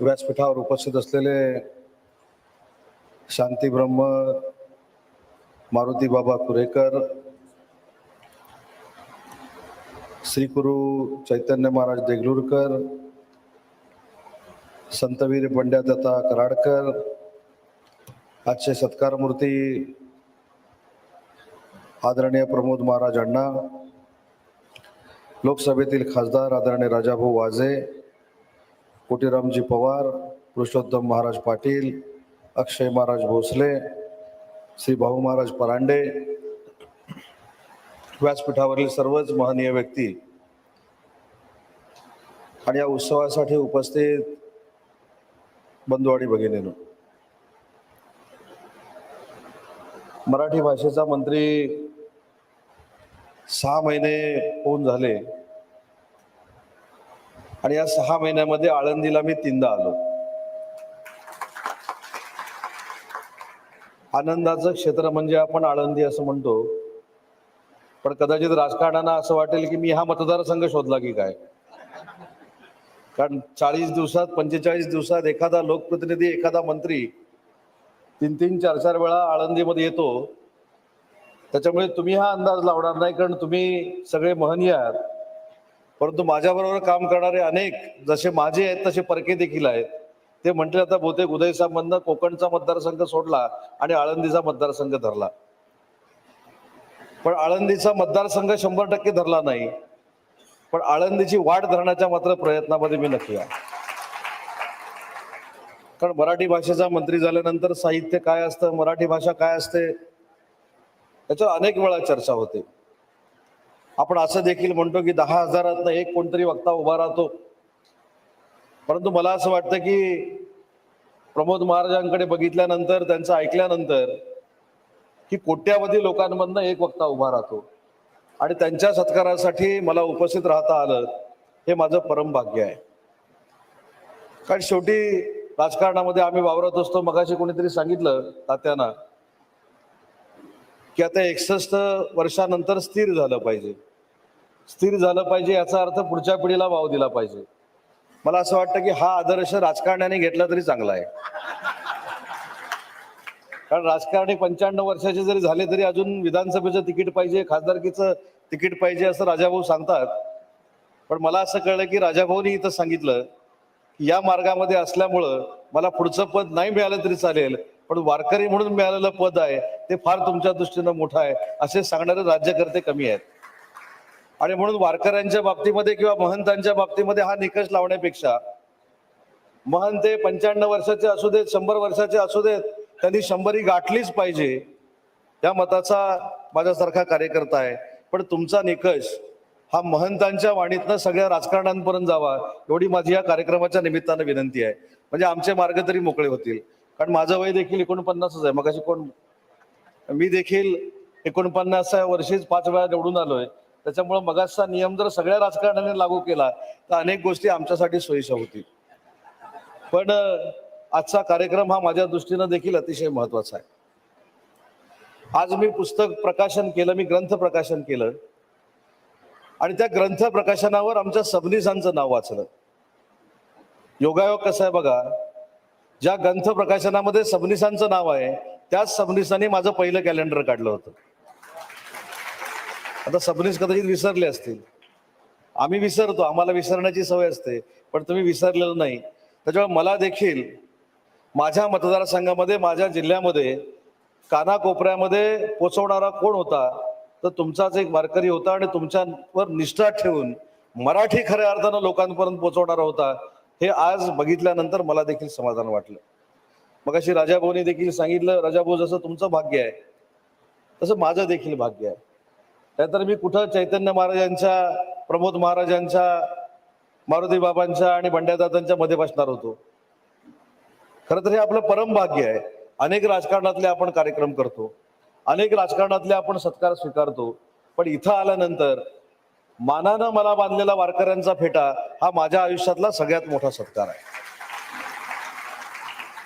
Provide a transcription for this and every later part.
व्यासपीठावर उपस्थित असलेले शांती ब्रह्म मारुती बाबा कुरेकर श्री गुरु चैतन्य महाराज देगलूरकर संतवीर पंड्या दत्ता कराडकर आजचे सत्कार मूर्ती आदरणीय प्रमोद महाराज अण्णा लोकसभेतील खासदार आदरणीय राजाभाऊ वाजे कोटीरामजी पवार पुरुषोत्तम महाराज पाटील अक्षय महाराज भोसले श्री भाऊ महाराज परांडे व्यासपीठावरील सर्वच महनीय व्यक्ती. आणि या उत्सवासाठी उपस्थित बंधू आणि मराठी भाषेचा मंत्री सहा महिने होऊन झाले. आणि या सहा महिन्यामध्ये आळंदीला मी तीनदा आलो. आनंदाचं क्षेत्र म्हणजे आपण आळंदी असं म्हणतो. पण कदाचित राजकारणांना असं वाटेल की मी हा मतदारसंघ शोधला की काय? कारण चाळीस दिवसात पंचेचाळीस दिवसात एखादा लोकप्रतिनिधी एखादा मंत्री तीन तीन चार चार वेळा आळंदीमध्ये येतो. त्याच्यामुळे तुम्ही हा अंदाज लावणार नाही कारण तुम्ही सगळे महनीय आहात. परंतु माझ्याबरोबर काम करणारे अनेक जसे माझे आहेत तसे परके देखील आहेत. ते म्हटले आता बहुतेक उदय कोकणचा मतदारसंघ सोडला आणि आळंदीचा मतदारसंघ धरला. पण आळंदीचा मतदारसंघ शंभर टक्के धरला नाही. पण आळंदीची वाढ धरण्याच्या मात्र प्रयत्नामध्ये मी नक्की आहे. कारण मराठी भाषेचा मंत्री झाल्यानंतर साहित्य काय असतं मराठी भाषा काय असते याच्यावर अनेक वेळा चर्चा होते. आपण असं देखील म्हणतो की दहा हजारातनं एक कोणतरी वक्ता उभा राहतो. परंतु मला असं वाटतं की प्रमोद महाराजांकडे बघितल्यानंतर त्यांचं ऐकल्यानंतर की कोट्यावधी लोकांमधनं एक वक्ता उभा राहतो. आणि त्यांच्या सत्कारासाठी मला उपस्थित राहता आलं हे माझं परम भाग्य आहे. कारण शेवटी राजकारणामध्ये आम्ही वावरत असतो. मगाशी कोणीतरी सांगितलं तात्यांना की आता एकसष्ट वर्षानंतर स्थिर झालं पाहिजे. स्थिर झालं पाहिजे याचा अर्थ पुढच्या पिढीला वाव दिला पाहिजे. मला असं वाटतं की हा आदर्श राजकारण्याने घेतला तरी चांगला आहे. कारण राजकारणी पंच्याण्णव वर्षाचे जरी झाले तरी अजून विधानसभेचं तिकीट पाहिजे खासदारकीचं तिकीट पाहिजे असं राजाभाऊ सांगतात. पण मला असं कळलं की राजाभाऊनी इथं सांगितलं की या मार्गामध्ये असल्यामुळं मला पुढचं पद नाही मिळालं तरी चालेल. पण वारकरी म्हणून मिळालेलं पद आहे ते फार तुमच्या दृष्टीनं मोठं आहे. असे सांगणारे राज्यकर्ते कमी आहेत. आणि म्हणून वारकऱ्यांच्या बाबतीमध्ये किंवा महंतांच्या बाबतीमध्ये हा निकष लावण्यापेक्षा महंत हे पंच्याण्णव वर्षाचे असू देत शंभर वर्षाचे असू देत त्यांनी शंभरी गाठलीच पाहिजे या मताचा माझ्यासारखा कार्यकर्ता आहे. पण तुमचा निकष हा महंतांच्या वाणीतनं सगळ्या राजकारण्यांपर्यंत जावा एवढी माझी या कार्यक्रमाच्या निमित्तानं विनंती आहे. म्हणजे आमचे मार्ग तरी मोकळे होतील. कारण माझं वय देखील एकोणपन्नासच आहे. मग कोण मी देखील एकोणपन्नास वर्षीच पाच वेळा निवडून आलोय. त्याच्यामुळं मगाचा नियम जर सगळ्या राजकारण्याने लागू केला तर अनेक गोष्टी आमच्यासाठी सोयीच्या होतील. पण आजचा कार्यक्रम हा माझ्या दृष्टीनं देखील अतिशय महत्त्वाचा आहे. आज मी पुस्तक प्रकाशन केलं मी ग्रंथ प्रकाशन केलं. आणि त्या ग्रंथ प्रकाशनावर आमच्या सबनीसांचं नाव वाचलं. योगायोग कसं आहे बघा. ज्या ग्रंथ प्रकाशनामध्ये सबनिसांचं नाव आहे त्याच सबनिसांनी माझं पहिलं कॅलेंडर काढलं होतं. आता सबनीस कदाचित विसरले असतील. आम्ही विसरतो आम्हाला विसरण्याची सवय असते पण तुम्ही विसरलेलं नाही. त्याच्यामुळे मला देखील माझ्या मतदारसंघामध्ये माझ्या जिल्ह्यामध्ये कानाकोपऱ्यामध्ये पोचवणारा कोण होता तर तुमचाच एक वारकरी होता आणि तुमच्यावर निष्ठा ठेवून मराठी खऱ्या अर्थानं लोकांपर्यंत पोचवणारा होता. हे आज बघितल्यानंतर मला देखील समाधान वाटलं. मग अशी राजाभाऊनी देखील सांगितलं राजाभाऊ जसं तुमचं भाग्य आहे तसं माझं देखील भाग्य आहे. त्यानंतर मी कुठं चैतन्य महाराजांच्या प्रमोद महाराजांच्या मारुती बाबांच्या आणि बंड्यादादांच्या मध्ये बसणार होतो. खरं तर हे आपलं परम भाग्य आहे. अनेक राजकारणातले आपण कार्यक्रम करतो. अनेक राजकारणातले आपण सत्कार स्वीकारतो. पण इथं आल्यानंतर मानानं मला बांधलेला वारकऱ्यांचा फेटा हा माझ्या आयुष्यातला सगळ्यात मोठा सत्कार आहे.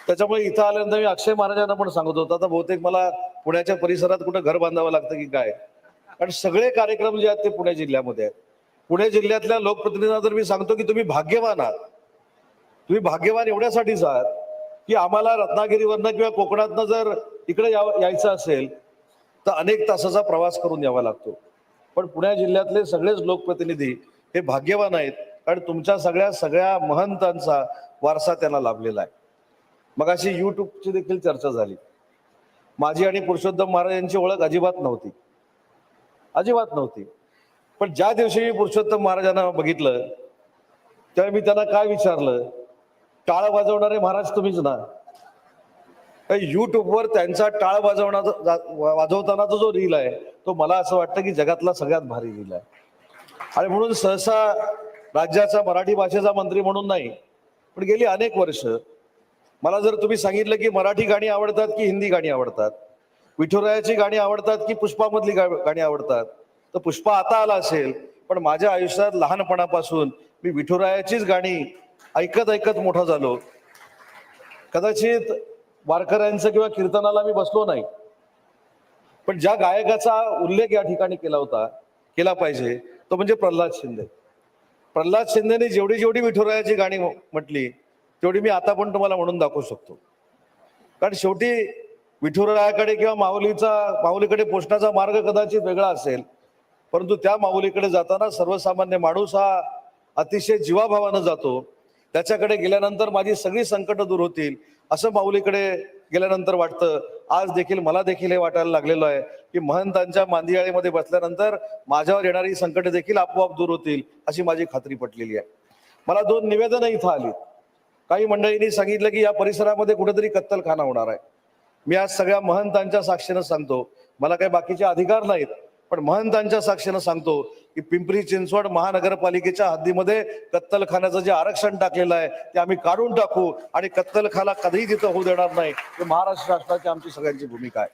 त्याच्यामुळे इथं आल्यानंतर मी अक्षय महाराजांना पण सांगत होतो आता बहुतेक मला पुण्याच्या परिसरात कुठं घर बांधावं लागतं की काय? कारण सगळे कार्यक्रम जे आहेत ते पुणे जिल्ह्यामध्ये आहेत. पुणे जिल्ह्यातल्या लोकप्रतिनिधींना जर मी सांगतो की तुम्ही भाग्यवान आहात तुम्ही भाग्यवान एवढ्यासाठीच आहात की आम्हाला रत्नागिरीवरनं किंवा कोकणातनं जर इकडे यायचं असेल तर अनेक तासाचा प्रवास करून यावा लागतो. पण पुणे जिल्ह्यातले सगळेच लोकप्रतिनिधी हे भाग्यवान आहेत. कारण तुमच्या सगळ्या सगळ्या महंतांचा वारसा त्यांना लाभलेला आहे. मग अशी युट्यूबची देखील चर्चा झाली. माझी आणि पुरुषोत्तम महाराज यांची ओळख अजिबात नव्हती. अजिबात नव्हती. पण ज्या दिवशी मी पुरुषोत्तम महाराजांना बघितलं त्यावेळी मी त्यांना काय विचारलं टाळ वाजवणारे महाराज तुम्हीच ना. युट्यूबवर त्यांचा टाळ वाजवण्याचा जा- वाजवतानाचा जो रील आहे तो मला असं वाटतं की जगातला सगळ्यात भारी दिला आहे. आणि म्हणून सहसा राज्याचा मराठी भाषेचा मंत्री म्हणून नाही पण गेली अनेक वर्ष मला जर तुम्ही सांगितलं की मराठी गाणी आवडतात की हिंदी गाणी आवडतात विठुरायाची गाणी आवडतात की पुष्पामधली गा- गाणी आवडतात तर पुष्पा आता आला असेल पण माझ्या आयुष्यात लहानपणापासून मी विठुरायाचीच गाणी ऐकत ऐकत मोठा झालो. कदाचित वारकऱ्यांचं किंवा कीर्तनाला मी बसलो नाही. पण ज्या गायकाचा उल्लेख या ठिकाणी केला होता केला पाहिजे तो म्हणजे प्रल्हाद शिंदे. प्रल्हाद शिंदेने जेवढी जेवढी विठुरायाची गाणी म्हटली तेवढी मी आता पण तुम्हाला म्हणून दाखवू शकतो. कारण शेवटी विठुरायाकडे किंवा माऊलीचा माऊलीकडे पोचण्याचा मार्ग कदाचित वेगळा असेल परंतु त्या माऊलीकडे जाताना सर्वसामान्य माणूस हा अतिशय जीवाभावानं जातो. त्याच्याकडे गेल्यानंतर माझी सगळी संकट दूर होतील असं माऊलीकडे गेल्यानंतर वाटतं. आज देखील मला देखील हे वाटायला लागलेलं आहे की महंतांच्या मांदियाळीमध्ये बसल्यानंतर माझ्यावर येणारी संकट देखील आपोआप दूर होतील अशी माझी खात्री पटलेली आहे. मला दोन निवेदनं इथं आली काही मंडळींनी सांगितलं की या परिसरामध्ये कुठेतरी कत्तलखाना होणार आहे. मी आज सगळ्या महंतांच्या साक्षीनं सांगतो. मला काही बाकीचे अधिकार नाहीत पण महंतांच्या साक्षीनं सांगतो की पिंपरी चिंचवड महानगरपालिकेच्या हद्दीमध्ये कत्तलखान्याचं जे आरक्षण टाकलेलं आहे ते आम्ही काढून टाकू आणि कत्तलखाना कधीही तिथं होऊ देणार नाही. हे महाराष्ट्र राष्ट्राची आमची सगळ्यांची भूमिका आहे.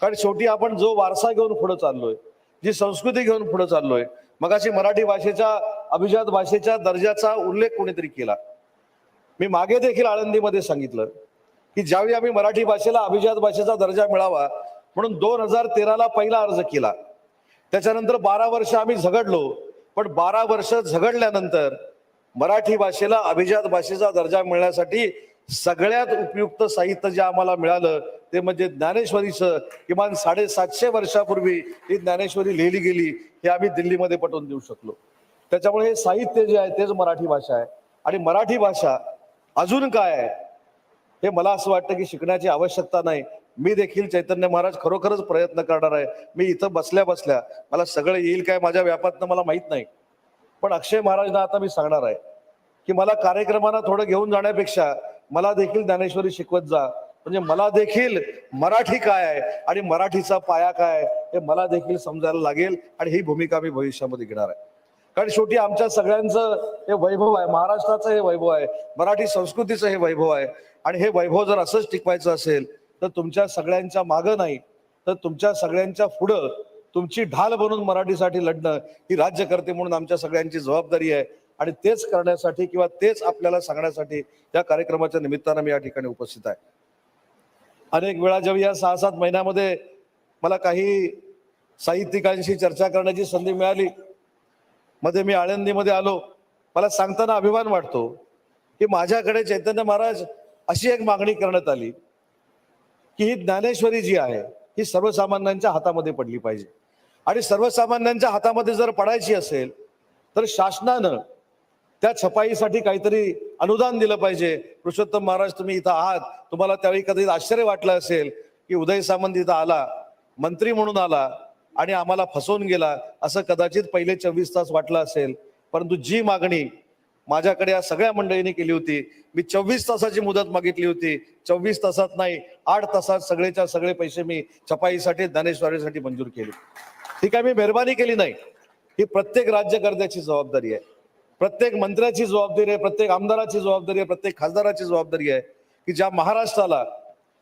कारण शेवटी आपण जो वारसा घेऊन पुढे चाललोय जी संस्कृती घेऊन पुढे चाललोय मगाशी मराठी भाषेच्या अभिजात भाषेच्या दर्जाचा उल्लेख कोणीतरी केला. मी मागे देखील आळंदीमध्ये सांगितलं की ज्यावेळी आम्ही मराठी भाषेला अभिजात भाषेचा दर्जा मिळावा म्हणून दोन हजार तेराला पहिला अर्ज केला. त्याच्यानंतर बारा वर्ष आम्ही झगडलो. पण बारा वर्ष झगडल्यानंतर मराठी भाषेला अभिजात भाषेचा दर्जा मिळण्यासाठी सगळ्यात उपयुक्त साहित्य जे आम्हाला मिळालं ते म्हणजे ज्ञानेश्वरीचं किमान साडेसातशे वर्षापूर्वी ही ज्ञानेश्वरी लिहिली गेली हे आम्ही दिल्लीमध्ये पटवून देऊ शकलो. त्याच्यामुळे हे साहित्य जे आहे तेच मराठी भाषा आहे. आणि मराठी भाषा अजून काय आहे? हे मला असं वाटतं की शिकण्याची आवश्यकता नाही. मी देखील चैतन्य महाराज खरोखरच प्रयत्न करणार आहे. मी इथं बसल्या बसल्या मला सगळं येईल काय माझ्या व्यापातनं मला माहीत नाही. पण अक्षय महाराजना आता मी सांगणार आहे की मला कार्यक्रमांना थोडं घेऊन जाण्यापेक्षा मला देखील ज्ञानेश्वरी शिकवत जा. म्हणजे मला देखील मराठी काय आहे आणि मराठीचा पाया काय आहे हे मला देखील समजायला लागेल आणि ही भूमिका मी भविष्यामध्ये घेणार आहे. कारण शेवटी आमच्या सगळ्यांचं हे वैभव आहे महाराष्ट्राचं हे वैभव आहे मराठी संस्कृतीचं हे वैभव आहे. आणि हे वैभव जर असंच टिकवायचं असेल तर तुमच्या सगळ्यांच्या मागं नाही तर तुमच्या सगळ्यांच्या पुढं तुमची ढाल बनून मराठीसाठी लढणं ही राज्यकर्ते म्हणून आमच्या सगळ्यांची जबाबदारी आहे. आणि तेच करण्यासाठी किंवा तेच आपल्याला सांगण्यासाठी या कार्यक्रमाच्या निमित्तानं मी या ठिकाणी उपस्थित आहे. अनेक वेळा जेव्हा या सहा सात महिन्यामध्ये मला काही साहित्यिकांशी चर्चा करण्याची संधी मिळाली मध्ये मी आळंदीमध्ये आलो मला सांगताना अभिमान वाटतो की माझ्याकडे चैतन्य महाराज अशी एक मागणी करण्यात आली. की ही ज्ञानेश्वरी जी आहे ही सर्वसामान्यांच्या हातामध्ये पडली पाहिजे. आणि सर्वसामान्यांच्या हातामध्ये जर पडायची असेल तर शासनानं त्या छपाईसाठी काहीतरी अनुदान दिलं पाहिजे. पुरुषोत्तम महाराज तुम्ही इथं आहात. तुम्हाला त्यावेळी कधी आश्चर्य वाटलं असेल की उदय सामंत इथं आला मंत्री म्हणून आला आणि आम्हाला फसवून गेला असं कदाचित पहिले चोवीस तास वाटलं असेल. परंतु जी मागणी माझ्याकडे या सगळ्या मंडळींनी केली होती. मी चोवीस तासाची मुदत मागितली होती. चोवीस तासात नाही आठ तासात सगळेच्या सगळे पैसे मी छपाईसाठी ज्ञानेश्वरीसाठी मंजूर केले. ही काय मी मेहरबानी केली नाही. ही प्रत्येक राज्यकर्त्याची जबाबदारी आहे. प्रत्येक मंत्र्याची जबाबदारी आहे प्रत्येक आमदाराची जबाबदारी आहे प्रत्येक खासदाराची जबाबदारी आहे की ज्या महाराष्ट्राला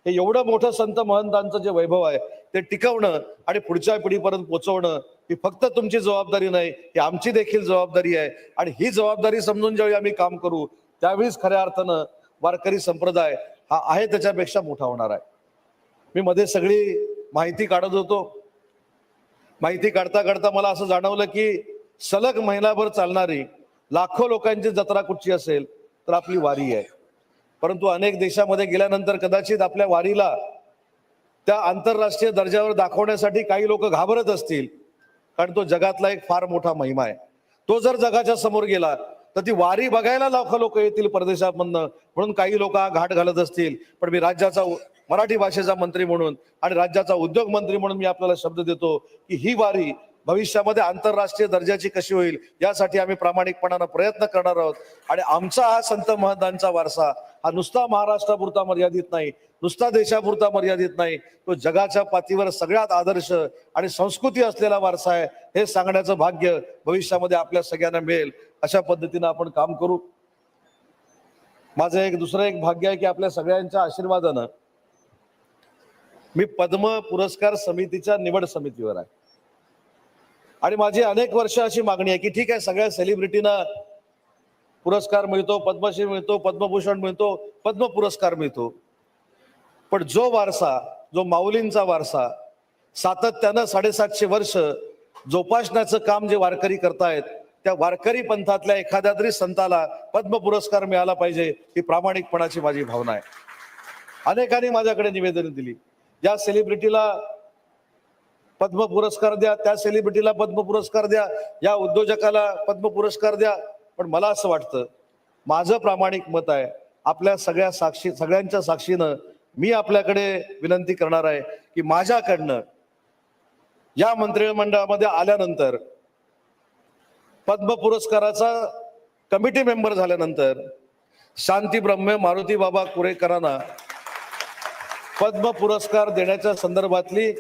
हे एवढं मोठं संत महंतांचं जे वैभव आहे ते टिकवणं आणि पुढच्या पिढीपर्यंत पोहोचवणं ही फक्त तुमची जबाबदारी नाही ही आमची देखील जबाबदारी आहे. आणि ही जबाबदारी समजून ज्यावेळी आम्ही काम करू त्यावेळीच खऱ्या अर्थानं वारकरी संप्रदाय हा आहे त्याच्यापेक्षा मोठा होणार आहे. मी मध्ये सगळी माहिती काढत होतो. माहिती काढता काढता मला असं जाणवलं की सलग महिनाभर चालणारी लाखो लोकांची जत्रा कुठची असेल तर आपली वारी आहे. परंतु अनेक देशामध्ये गेल्यानंतर कदाचित आपल्या वारीला त्या आंतरराष्ट्रीय दर्जावर दाखवण्यासाठी काही लोक घाबरत असतील. कारण तो जगातला एक फार मोठा महिमा आहे. तो जर जगाच्या समोर गेला तर ती वारी बघायला लाखो लोक येतील परदेशामधनं. म्हणून काही लोक घाट घालत असतील. पण मी राज्याचा मराठी भाषेचा मंत्री म्हणून आणि राज्याचा उद्योग मंत्री म्हणून मी आपल्याला शब्द देतो की ही वारी भविष्यामध्ये आंतरराष्ट्रीय दर्जाची कशी होईल यासाठी आम्ही प्रामाणिकपणानं प्रयत्न करणार आहोत. आणि आमचा हा संत महंतांचा वारसा हा नुसता महाराष्ट्रापुरता मर्यादित नाही नुसता देशापुरता मर्यादित नाही तो जगाच्या पातळीवर सगळ्यात आदर्श आणि संस्कृती असलेला वारसा आहे हे सांगण्याचं भाग्य भविष्यामध्ये आपल्या सगळ्यांना मिळेल. अशा पद्धतीनं आपण काम करू. माझं एक दुसरं एक भाग्य आहे की आपल्या सगळ्यांच्या आशीर्वादानं मी पद्म पुरस्कार समितीच्या निवड समितीवर आहे. आणि माझी अनेक वर्ष अशी मागणी आहे की ठीक आहे सगळ्या सेलिब्रिटीना पुरस्कार मिळतो पद्मश्री मिळतो पद्मभूषण मिळतो पद्म पुरस्कार मिळतो. पण जो वारसा जो माऊलींचा वारसा सातत्यानं साडेसातशे वर्ष जोपासण्याचं काम जे वारकरी करतायत त्या वारकरी पंथातल्या एखाद्या तरी संताला पद्म पुरस्कार मिळाला पाहिजे ही प्रामाणिकपणाची माझी भावना आहे. अनेकांनी माझ्याकडे निवेदन दिली. या सेलिब्रिटीला पद्म पुरस्कार द्या त्या सेलिब्रिटीला पद्म पुरस्कार द्या या उद्योजकाला पद्म पुरस्कार द्या. पण मला असं वाटतं माझं प्रामाणिक मत आहे आपल्या सगळ्या साक्षी सगळ्यांच्या साक्षीनं मी आपल्याकडे विनंती करणार आहे की माझ्याकडनं या मंत्रिमंडळामध्ये आल्यानंतर पद्म पुरस्काराचा कमिटी मेंबर झाल्यानंतर शांती ब्रह्मे मारुती बाबा कुरेकरांना पद्म पुरस्कार देण्याच्या संदर्भातली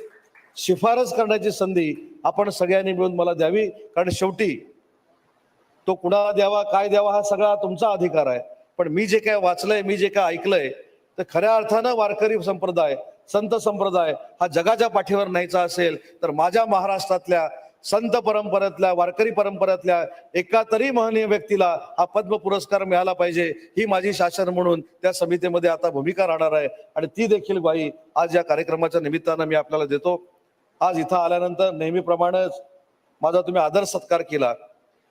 शिफारस करण्याची संधी आपण सगळ्यांनी मिळून मला द्यावी. कारण शेवटी तो कुणाला द्यावा काय द्यावा हा सगळा तुमचा अधिकार आहे. पण मी जे काय वाचलंय मी जे काय ऐकलंय तर खऱ्या अर्थानं वारकरी संप्रदाय संत संप्रदाय हा जगाच्या पाठीवर न्यायचा असेल तर माझ्या महाराष्ट्रातल्या संत परंपरेतल्या वारकरी परंपरेतल्या एका तरी महनीय व्यक्तीला हा पद्म पुरस्कार मिळाला पाहिजे ही माझी शासन म्हणून त्या समितीमध्ये आता भूमिका राहणार आहे. आणि ती देखील ग्वाही आज या कार्यक्रमाच्या निमित्तानं मी आपल्याला देतो. आज इथं आल्यानंतर नेहमीप्रमाणेच माझा तुम्ही आदर सत्कार केला.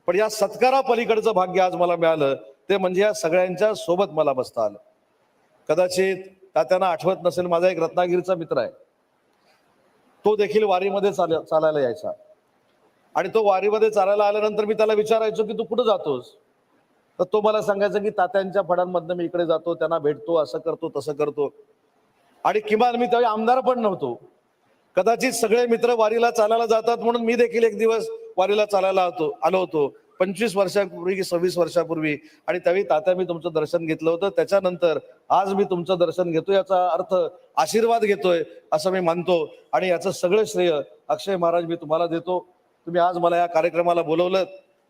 पण या सत्कारा पलीकडचं भाग्य आज मला मिळालं ते म्हणजे या सगळ्यांच्या सोबत मला बसता आलं. कदाचित तात्यांना आठवत नसेल माझा एक रत्नागिरीचा मित्र आहे. तो देखील वारीमध्ये चाल चालायला यायचा. आणि तो वारीमध्ये चालायला आल्यानंतर मी त्याला विचारायचो की तू कुठं जातोस? तर तो मला सांगायचा की तात्यांच्या फडांमधनं मी इकडे जातो त्यांना भेटतो असं करतो तसं करतो. आणि किमान मी त्यावेळी आमदार पण नव्हतो. कदाचित सगळे मित्र वारीला चालायला जातात म्हणून मी देखील एक दिवस वारीला चालायला होतो आलो होतो. पंचवीस वर्षापूर्वी की सव्वीस वर्षापूर्वी आणि त्यावेळी तात्या मी तुमचं दर्शन घेतलं होतं. त्याच्यानंतर आज मी तुमचं दर्शन घेतो याचा अर्थ आशीर्वाद घेतोय असं मी मानतो आणि याचं सगळं श्रेय अक्षय महाराज मी तुम्हाला देतो. तुम्ही आज मला या कार्यक्रमाला बोलवलं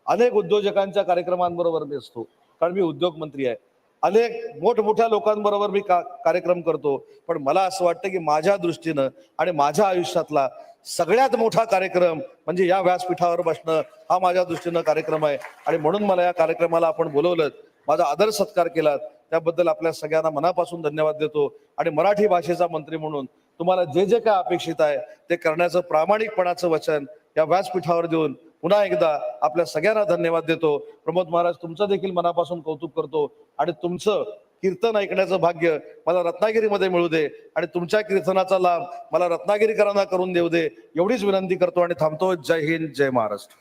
अनेक उद्योजकांच्या कार्यक्रमांबरोबर मी असतो. कारण मी उद्योग मंत्री आहे. अनेक मोठमोठ्या लोकांबरोबर मी का कार्यक्रम करतो. पण मला असं वाटतं की माझ्या दृष्टीनं आणि माझ्या आयुष्यातला सगळ्यात मोठा कार्यक्रम म्हणजे या व्यासपीठावर बसणं हा माझ्या दृष्टीनं कार्यक्रम आहे. आणि म्हणून मला या कार्यक्रमाला आपण बोलवलं. माझा आदर सत्कार केलात. त्याबद्दल आपल्या सगळ्यांना मनापासून धन्यवाद देतो. आणि मराठी भाषेचा मंत्री म्हणून तुम्हाला जे जे काय अपेक्षित आहे ते करण्याचं प्रामाणिकपणाचं वचन या व्यासपीठावर देऊन पुन्हा एकदा आपल्या सगळ्यांना धन्यवाद देतो. प्रमोद महाराज तुमचं देखील मनापासून कौतुक करतो आणि तुमचं कीर्तन ऐकण्याचं भाग्य मला रत्नागिरीमध्ये मिळू दे आणि तुमच्या कीर्तनाचा लाभ मला रत्नागिरीकरांना करून देऊ दे. एवढीच विनंती करतो आणि थांबतो. जय हिंद जय महाराष्ट्र.